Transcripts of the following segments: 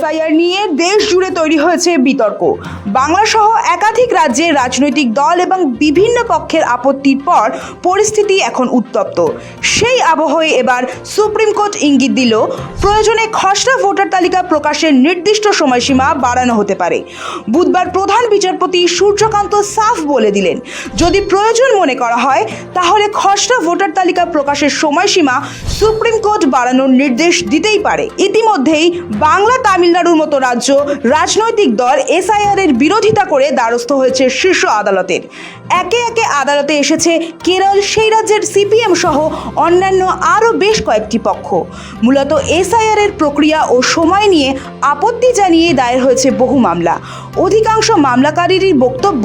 SIR নিয়ে দেশ জুড়ে তৈরি হয়েছে বিতর্ক। বাংলা সহ একাধিক রাজ্যে রাজনৈতিক দল এবং বিভিন্ন পক্ষের আপত্তির পর পরিস্থিতি এখন উত্তপ্ত। সেই আবহে এবার সুপ্রিম কোর্ট ইঙ্গিত দিল, প্রয়োজনে খসড়া ভোটার তালিকা প্রকাশের নির্দিষ্ট সময়সীমা বাড়ানো হতে পারে। বুধবার প্রধান বিচারপতি সূর্যকান্ত সাফ বলে দিলেন, যদি প্রয়োজন মনে করা হয়, তাহলে খসড়া ভোটার তালিকা প্রকাশের সময়সীমা সুপ্রিম কোর্ট বাড়ানোর নির্দেশ দিতেই পারে। ইতিমধ্যেই বাংলা তামিলনাড়ুর মতো রাজ্য, রাজনৈতিক দল এসআইআর এর বিরোধিতা করে দ্বারস্থ হয়েছে শীর্ষ আদালতের। একে একে আদালতে এসেছে কেরল, সেই রাজ্যের সিপিএম সহ অন্যান্য আরও বেশ কয়েকটি পক্ষ। মূলত এসআইআর এর প্রক্রিয়া ও সময় নিয়ে আপত্তি জানিয়ে দায়ের হয়েছে বহু মামলা। অধিকাংশ মামলাকারীরই বক্তব্য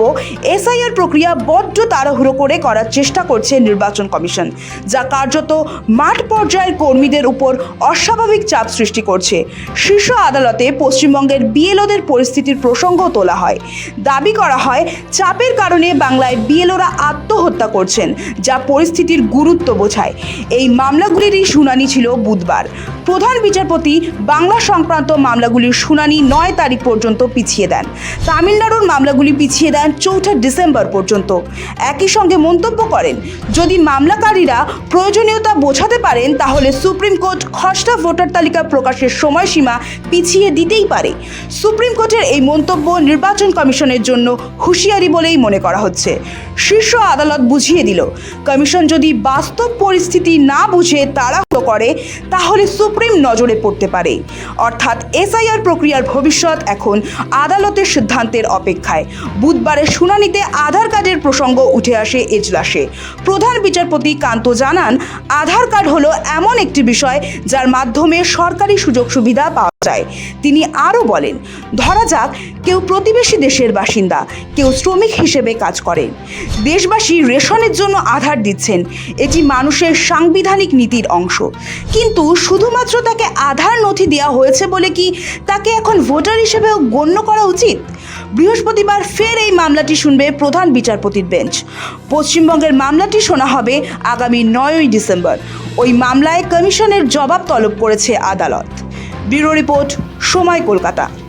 এসআইআর প্রক্রিয়া বড্ড তাড়াহুড়ো করে করার চেষ্টা করছে নির্বাচন কমিশন, যা কার্যত মাঠ পর্যায়ের কর্মীদের উপর অস্বাভাবিক চাপ সৃষ্টি করছে। শীর্ষ আদালতে পশ্চিমবঙ্গের বিএলওদের পরিস্থিতির প্রসঙ্গ তোলা হয়। দাবি করা হয়, চাপের কারণে বাংলায় বিএলওরা আত্মহত্যা করছেন, যা পরিস্থিতির গুরুত্ব বোঝায়। এই মামলাগুলিরই শুনানি ছিল বুধবার। প্রধান বিচারপতি বাংলা সংক্রান্ত মামলাগুলির শুনানি নয় তারিখ পর্যন্ত পিছিয়ে দেন। তামিলনাড়ুর মামলাগুলি পিছিয়ে দেন চৌঠা ডিসেম্বর পর্যন্ত। একই সঙ্গে মন্তব্য করেন, যদি মামলাকারীরা প্রয়োজনীয়তা বোঝাতে পারেন, তাহলে সুপ্রিম কোর্ট খসড়া ভোটার তালিকা প্রকাশের সময়সীমা পিছিয়ে দিতেই পারে। সুপ্রিম কোর্টের এই মন্তব্য নির্বাচন কমিশনের জন্য হুঁশিয়ারি বলেই মনে করা হচ্ছে। শীর্ষ আদালত বুঝিয়ে দিল, কমিশন যদি বাস্তব পরিস্থিতি না বুঝে তাড়াহুড়ো করে, তাহলে সুপ্রিম নজরে পড়তে পারে। অর্থাৎ এসআইআর প্রক্রিয়ার ভবিষ্যৎ এখন আদালতের সিদ্ধান্তের অপেক্ষায়। বুধবারের শুনানিতে আধার কার্ডের প্রসঙ্গ উঠে আসে এজলাসে। প্রধান বিচারপতি কান্ত জানান, আধার কার্ড হলো এমন একটি বিষয় যার মাধ্যমে সরকারি সুযোগ সুবিধা পাওয়া যায়। তিনি আরও বলেন, ধরা যাক, কেউ প্রতিবেশী দেশের বাসিন্দা, কেউ শ্রমিক হিসেবে কাজ করেন। দেশবাসী রেশনের জন্য আধার দিচ্ছেন, এটি মানুষের সাংবিধানিক নীতির অংশ। কিন্তু শুধুমাত্র তাকে আধার নথি দেওয়া হয়েছে বলে কি তাকে এখন ভোটার হিসেবেও গণ্য করা উচিত? বৃহস্পতিবার ফের এই মামলাটি শুনবে প্রধান বিচারপতির বেঞ্চ। পশ্চিমবঙ্গের মামলাটি শোনা হবে আগামী নয়ই ডিসেম্বর। ওই মামলায় কমিশনের জবাব তলব করেছে আদালত। ব্যুরো রিপোর্ট, সময় কলকাতা।